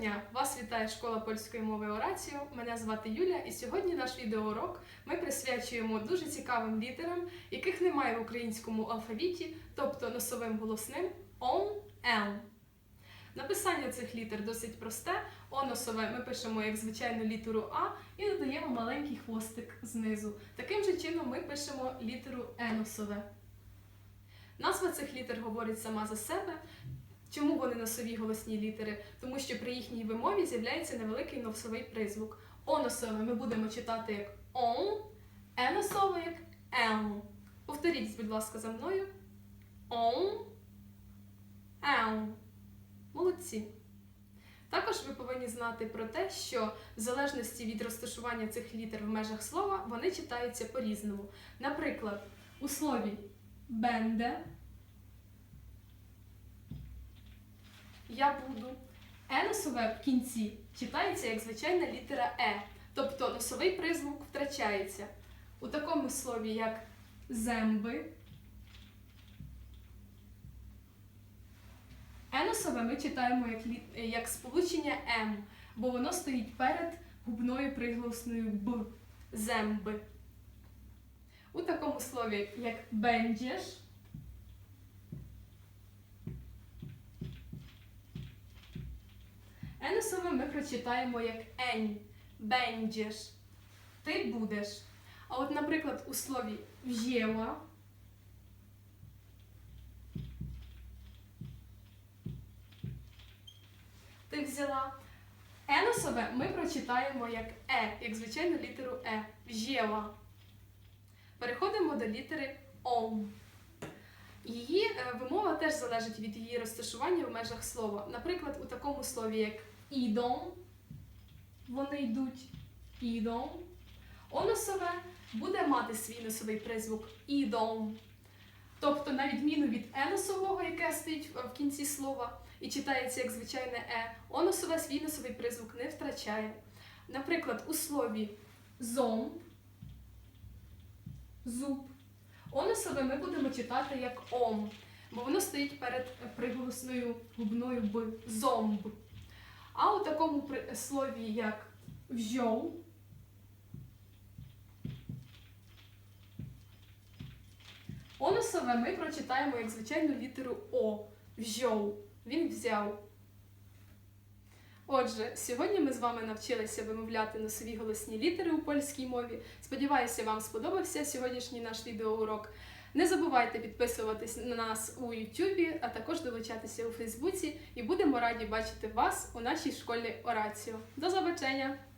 дня! Вас вітає школа польської мови Ораціо. Мене звати Юля, і сьогодні наш відеоурок ми присвячуємо дуже цікавим літерам, яких немає в українському алфавіті, тобто носовим голосним он, ел. Написання цих літер досить просте. О носове ми пишемо як звичайну літеру А і додаємо маленький хвостик знизу. Таким же чином ми пишемо літеру Е носове. Назва цих літер говорить сама за себе. Чому вони носові голосні літери? Тому що при їхній вимові з'являється невеликий носовий призвук. О носове ми будемо читати як он, е носове як ел. Повторіть, будь ласка, за мною. Он, ел. Молодці. Також ви повинні знати про те, що в залежності від розташування цих літер в межах слова вони читаються по-різному. Наприклад, у слові бенде я буду. Е носове в кінці читається як звичайна літера Е, тобто носовий призвук втрачається. У такому слові, як земби, Е носове ми читаємо як, як сполучення М, бо воно стоїть перед губною приголосною Б земби. У такому слові, як Еносове ми прочитаємо як ень, бендєш. Ти будеш. А от, наприклад, у слові в'єла ти взяла. Еносове ми прочитаємо як е, як звичайну літеру е. В'єла. Переходимо до літери ом. Теж залежить від її розташування в межах слова. Наприклад, у такому слові, як ідом, вони йдуть ідом. Оносове буде мати свій носовий призвук ідом. Тобто, на відміну від еносового, яке стоїть в кінці слова і читається як звичайне е, оносове свій носовий призвук не втрачає. Наприклад, у слові зомб, зуб, оносове ми будемо читати як ом, бо воно стоїть перед приголосною губною б зомб. А у такому слові, як вжов, оносове ми прочитаємо як звичайну літеру О. Вжов. Він взяв. Отже, сьогодні ми з вами навчилися вимовляти носові голосні літери у польській мові. Сподіваюся, вам сподобався сьогоднішній наш відеоурок. Не забувайте підписуватись на нас у Ютубі, а також долучатися у Фейсбуці, і будемо раді бачити вас у нашій школі Орацію. До побачення!